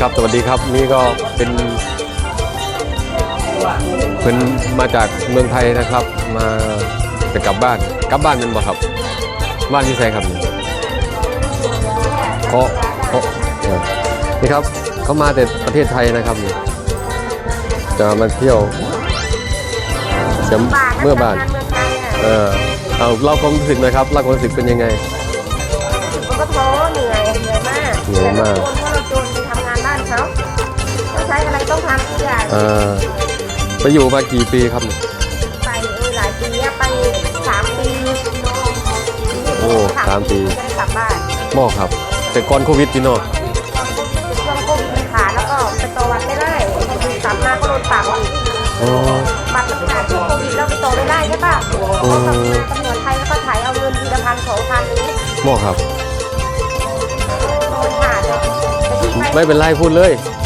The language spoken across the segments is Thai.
ครับสวัสดีครับนี่ก็เป็นเป็นมาจากเมืองไทยนะครับ มาจะกลับบ้านกลับบ้านเป็นบ่ครับบ้านที่ไสครับนี่เขาเขาเออนี่ครับเขามาแต่ประเทศไทยนะครับนี่จะมาเที่ยวจะเมื่อบ้านเมืองไทยน่ะเออเอาเล่าความรู้สึกหนะครับเล่าความรู้สึกเป็นยังไงมันก็ท้อเหนื่อยเหนื่อยมากเหนื่อยมาก ใช้อะไรต้องทำทุกอย่างเออไปอยู่มากี่ปีครับไปเออหลายปีอะไปสามปีโอ้สามปีจะได้กลับบ้านหมอครับ แต่ก่อนโควิดพี่เนาะเป็นช่วงโควิดมันขาดแล้วก็ไปต่อวัดไม่ได้กลับมาก็โดนปรับอีกอ๋อบัตรมันขาดช่วงโควิดแล้วไปต่อไม่ได้ใช่ป่ะอืมตำรวจไทยแล้วก็ถ่ายเอาเงินทีละพันสองพันนี้หมอครับมันขาดเลยแต่ที่ไปไม่เป็นไรพูดเลยเออแต่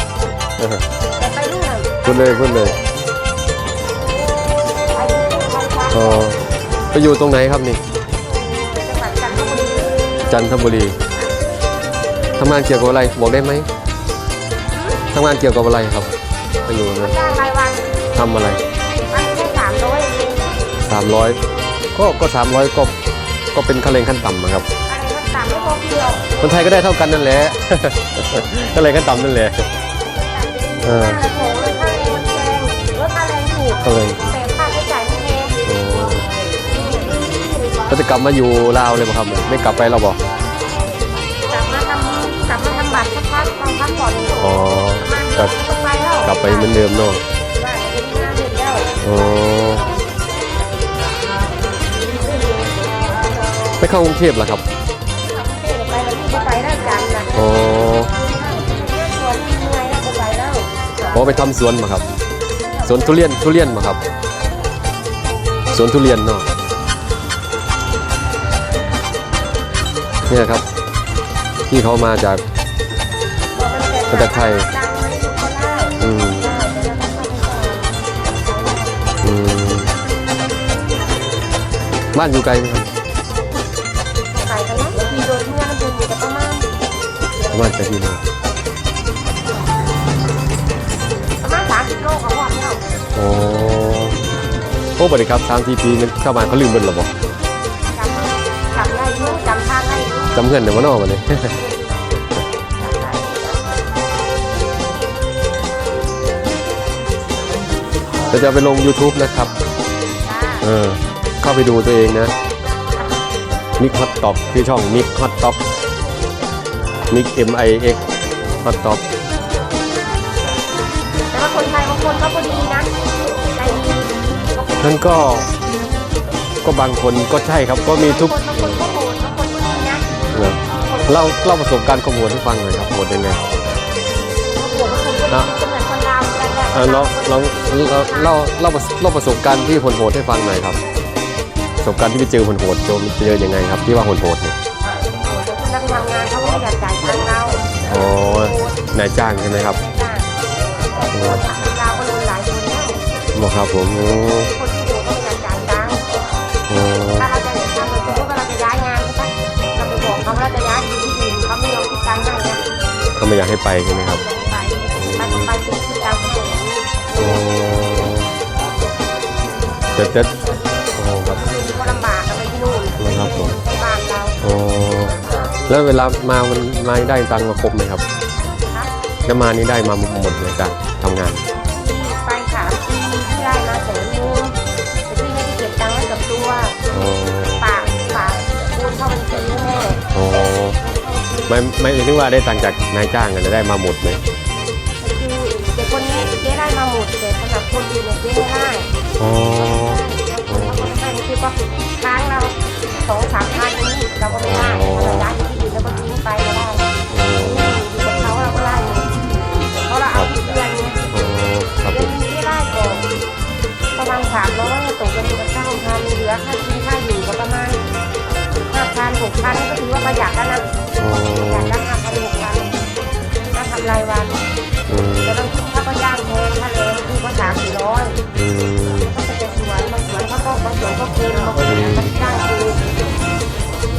ไปนู่นน่ะพูดเลยพูดเลยไปนู่นไปไปอ๋อไปอยู่ตรงไหนครับนี่ จังหวัดจันทบุรีจันทบุรีทำงานเกี่ยวกับอะไรบอกได้ไหมทำงานเกี่ยวกับอะไรครับไปอยู่นะจ้างรายวันทำอะไรวันแค่สามร้อยเองสามร้อยก็ก็สามร้อยก็ก็เป็นค่าแรงขั้นต่ำนะครับอะไรก็สามไม่พอเพียวคนไทยก็ได้เท่ากันนั่นแหละ ค่าแรงขั้นต่ำนั่นแหละ เออค่าแรงโหเลยค่าแรงมันแพงลดค่าแรงถูกค่าแรงแต่ค่าใช้จ่ายมันแพงโอ้ก็จะกลับมาอยู่ลาวเลยป่ะครับไม่กลับไปเราบอกกลับมาทำกลับมาทำบัตรสักพักลองพักผ่อนอยู่อ๋อประมาณกลับต้องไปแล้วกลับไปเหมือนเดิมเนาะว่าจะมีงานเดือนแล้วอ๋อไม่เข้ากรุงเทพเหรอครับ ไปแล้วที่ไปได้จันทร์น่ะอ๋อ พอไปทำสวนมาครับสวนทุเรียนทุเรียนมาครับสวนทุเรียนเนาะเนี่ยครับที่เขามาจากประเทศไทยดังไหมก็ได้อืมได้แต่เราต้องเข้าไปก่อนอืมบ้านอยู่ไกลไหมครับไปกันนะทีโดยเมื่อมันอยู่แต่ประมาณประมาณจะกี่โล สามสิบโลของหอดเนี่ยโอ้โอ้บริครับสามสี่ปีมันเข้ามาเขาลืมเบิดหรอบอกจำจำได้อยุ่จำทางได้อยุ่จำเพื่อนเดี๋ยวมานอกมาเลย เราจะเอาไปลง YouTube นะครับเออ เข้าไปดูตัวเองนะ มิกฮอตต็อกที่ช่องมิกฮอตต็อกมิก M I X ฮอตต็อกแต่ว่า คนไทยบางคนก็พอดีนะใจดีบางคนนั่นก็ก็บางคนก็ใช่ครับก็มีทุกบางคนก็โหดบางคนก็ดีนะเนอะเล่าเล่าประสบการณ์ข้อมูลให้ฟังหน่อยครับหมดยังไงบางคนบางคนก็ดีก็เหมือนคนลาวเหมือนกันแหละเออลองลองเล่าเล่าเล่าเล่าประสบการณ์ที่โหดๆให้ฟังหน่อยครับ ประสบการณ์ที่ไปเจอโหดๆเจอเจอยังไงครับ ที่ว่าโหดๆเนี่ยแต่ที่เราทำงานเขาไม่ได้อยากจ่ายตังค์เราอ๋อนายจ้างใช่ไหมครับจ้าแต่ คนทำงานก็รู้หลายคนแล้วบอกครับผมโอ้คนที่อยู่ก็ไม่อยากจ่ายตังค์โอ้ถ้าเราจะทำสมมติว่าเราจะย้ายงานใช่ปะเราไปบอกเขาว่าเราจะย้ายอยู่ที่อื่นเขาไม่ยอมคิดตังค์ให้เนี่ยเขาไม่อยากให้ไปใช่ไหมครับไปไปไปถึงคิดตังค์เขาอย่างนี้โอ้แต่แต่โอ้ครับก็ลำบากกันไปที่นู่นนะครับผมไปบ้านเราโอ้แล้วเวลามามันมาได้ตังค์มาครบไหมครับครับแล้วมานี่ได้มาหมดเลยการ ทำงานที่ไปสามปีที่ได้มาแสนนึงแต่ที่ไม่ได้เก็บตังค์ไว้กับตัวโอ้ฝากฝากคูณเข้าบัญชีให้แม่โอ้ไม่ไม่ถึงว่าได้ตังค์จากนายจ้างกันจะได้มาหมดไหมคือเด็กคนนี้เจ๊ได้มาหมดแต่สำหรับคนอื่นเนี่ยเจ๊ไม่ได้อ๋อเราไม่ได้นี่คือว่าค้างเราสองสามพันนี่เราก็ไม่ได้เราย้ายอยู่ที่อื่นแล้วก็ทิ้งไปก็ได้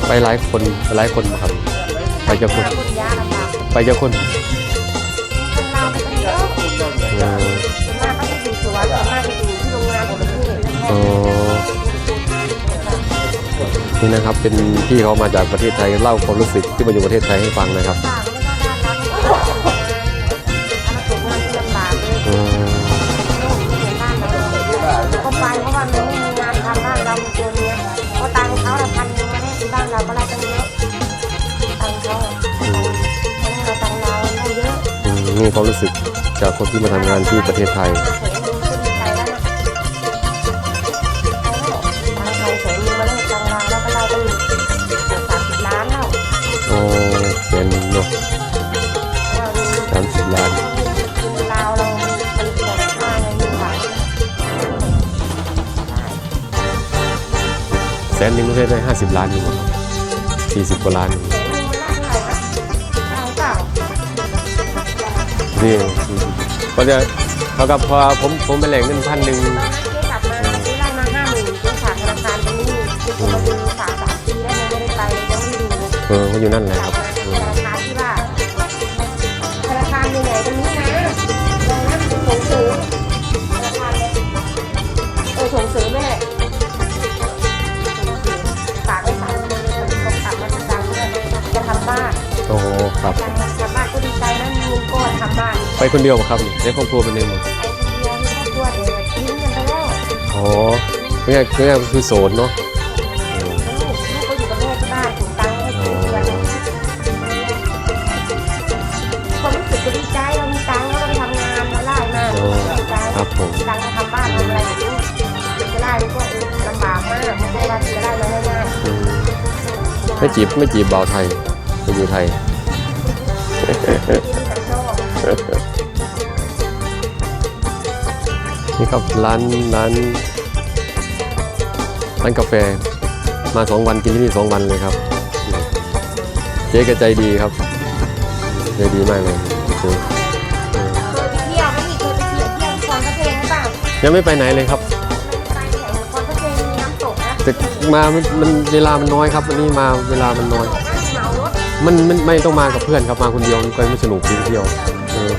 ไปหลายคนไปหลายคนครับ ไปเจ้าคน ไปเจ้าคนอ่าโอ้นี่นะครับเป็นพี่เขามาจากประเทศไทยเล่าความรู้สึกที่มาอยู่ประเทศไทยให้ฟังนะครับ นี่ความรู้สึกจากคนที่มาทำงานที่ประเทศไทยแสนหนึ่งก็ดีใจแล้วนะตังค์ไทยแสนหนึ่งมาแล้วตังค์เราแล้วก็เราตั้งเกือบสามสิบล้านแล้วโอ้แสนหนึ่งเนาะเราดูสามสิบล้านลาวเรามันแบ่งค่าเงินบาทแสนหนึ่งประเทศได้ห้าสิบล้านอยู่ครับสี่สิบกว่าล้าน นี่ก็จะเท่ากับพอผมผมไปแหล่งเงินพันหนึ่งตอนนั้นเจ๊กลับมาเจ๊ได้มาห้าหมื่นเจ๊ฝากธนาคารตรงนี้เจ๊มาดูฝากสามปีแล้วยังไม่ได้ไปยังไม่ได้ดูเลยเออก็อยู่นั่นแหละครับธอืมนาคารที่ว่าธนาคารอยู่ไหนตรงนี้นะตรงนั้นส่งเสริมธนาคารเลยเออส่งเสริมแม่ฝากไว้สามปีเลยเขากลับมาดังด้วยจะทำบ้าน โอ้ครับดังกลับบ้านก็ดี ใจนะมีเงินก้อนทำบ้านไปคนเดียวเหรอครับนี่ในครอบครัวเป็นเองหมดไอ้คนเดียวนี่ครอบครัวเดี๋ยวทิ้งกันไปแล้วอ๋อง่ายง่ายๆคือโสดเนาะลูกลูกก็อยู่กับแม่ที่บ้านถุงตังค์ให้กินเดือนความรู้สึกก็ดีใจเรามีตังค์เราไปทำงานมาไล่มาโอ้ดีใจครับผมตังค์มาทำบ้านทำอะไรอย่างนี้จะไล่ก็เออลำบากมากไม่ใช่ว่าจะไล่มาง่ายอืมๆ ไม่จีบไม่จีบบ่าวไทยไปอยู่ไทย นี่ครับร้านร้านร้านกาแฟมาสองวันกินที่นี่สองวันเลยครับ เจ๊แกใจดีครับ ใจดีมากเลยโอ้โหเคยไปเที่ยวไม่มีเคยไปเที่ยวเที่ยวที่คอนพระเพลงหรือเปล่ายังไม่ไปไหนเลยครับไปแถวคอนพระเพลงมีน้ำตกนะแต่มามันมันเวลามันน้อยครับวันนี้มาเวลามันน้อยตกนะเหมารถมันมันไม่ต้องมากับเพื่อนครับมาคนเดียวมันก็ไม่สนุกที่เที่ยว เออ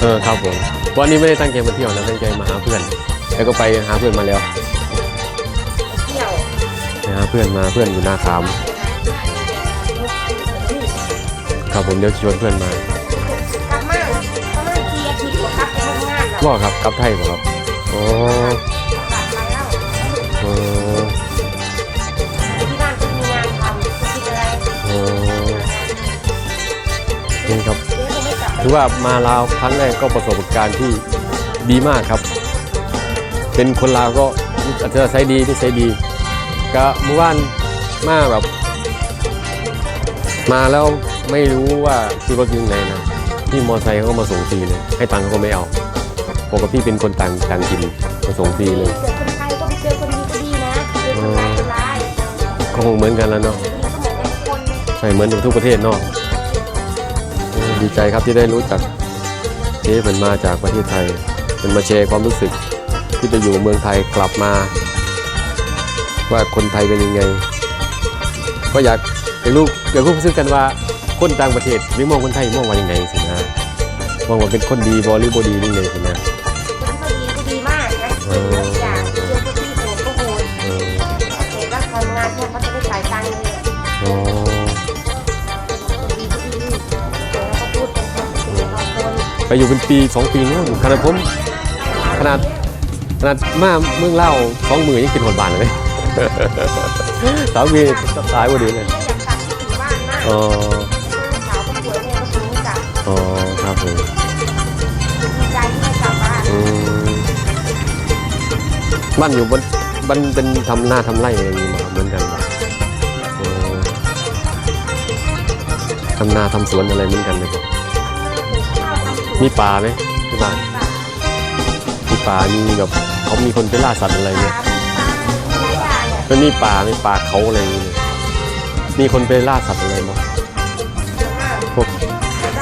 เออครับผม วันนี้ไม่ได้ตั้งใจมาเที่ยวนะตั้งใจมาหาเพื่อน แล้วก็ไปหาเพื่อนมาแล้วเที่ยวไปหาเพื่อนมาเพื่อนอยู่หน้าขาม ครับผมเดี๋ยวชวนเพื่อนมากลับมาประมาณกี่อาทิตย์กว่าครับไปทำงานแล้วว่าครับกลับไทยบ่ครับอ๋อกลับไปแล้วเออที่บ้านก็มีงานทำคิดอะไรเออนี่ครับ ถือว่ามาลาวครั้งแรกก็ประสบการณ์ที่ดีมากครับ เป็นคนลาวก็อัธยาศัยดีที่ใช้ดี ก็เมื่อวานมาแบบ มาแล้วไม่รู้ว่าคือรถอยังไงนะที่มอไซค์เขาก็มาส่งฟรีเลยให้ตังค์เขาก็ไม่เอาปกติเป็นคนต่างต่างถิ่นมาส่งฟรีเลยเจอคนไทยก็ไปเจอคนดีก็ดีนะเจอคนร้ายคนร้ายก็คงเหมือนกันแล้วเนาะคนดีก็เหมือนกันทุกคนใช่เหมือนทุกประเทศเนาะเออ ดีใจครับที่ได้รู้จักเจ๊เป็นมาจากประเทศไทยเป็นมาแชร์ความรู้สึกที่จะอยู่เมืองไทยกลับมา ว่าคนไทยเป็นยังไง ก็อยากอยากรู้อยากรู้ซึ่งกันว่าคนต่างประเทศหรือมองคนไทยมองว่ายังไงสินะมองว่าเป็นคนดีบหรือบดีนี่เลยสินะ ไปอยู่เป็นปีสองปีนู้นขนาดผมขนาดขนาดมาเมืองเล่าวสองมือยังกินหดบานเลยสามปีตายพอดีเลยอยากกลับถึงบ้านมากอ๋อสาวคนสวยเนี่ยก็ถึงกลับอ๋อครับผมดีใจที่ได้กลับบ้านอืมบ้านอยู่บนบ้านเป็นทำหน้าทำไร่อะไรอย่างนี้มาเหมือนกันปะอ๋อทำนาทำสวนอะไรเหมือนกันเลยปะ มีป่าไหมที่บ้านมีป่ามีแบบเขามีคนไปล่าสัตว์อะไรเนี่ยมันมีป่ามีป่าเขาอะไรอย่างนี้เลยมีคนไปล่าสัตว์อะไรบ้างพวก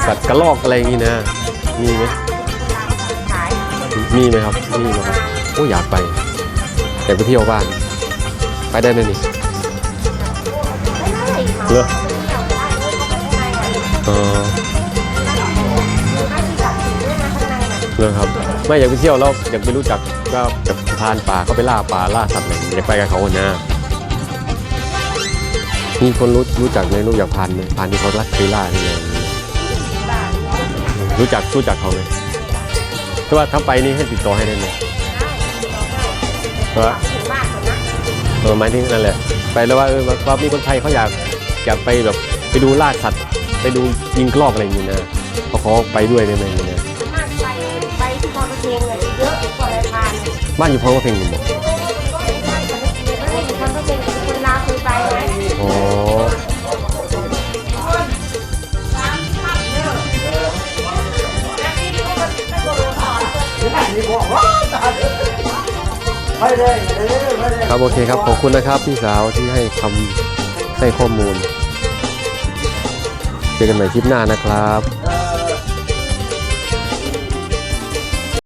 สัตว์กระรอกอะไรอย่างนี้นะ มีไหมขายมีไหมครับมีไหมครับโอ้อยากไปอยากไปเที่ยวบ้าน ไปได้ไหมนี่เหรอเออ เลยครับ ไม่อยากไปเที่ยวแล้วอยากไปรู้จักว่าแบบพานป่าเขาไปล่าป่าล่าสัตว์อะไรอยากไปกับเขาอะนะมีคนรู้รู้จักไหมรู้จักพันไหมพันที่เขารักเคยล่าที่ไหนรู้จักรู้จักเขาไหมแต่ว่าถ้าไปนี่ให้ติดต่อให้ได้ไหมเพราะว่าถึงบ้านคนนะเออหมายถึงนั่นแหละ ไปแล้วว่าเออว่ามีคนไทยเขาอยากอยากไปแบบไปดูล่าสัตว์ ไปดูยิงกรอบอะไรอย่างนี้นะเขาขอไปด้วยได้ไหมอย่างเงี้ย บ้านอยู่พร้อมกับเพลงหนุ่มบอกไม่อยู่คนลาวเคยไปไหมอ๋อไปเลยไปเลยไปเลยครับโอเคครับขอบคุณนะครับพี่สาวที่ให้คำให้ข้อมูล เจอกันใหม่คลิปหน้านะครับ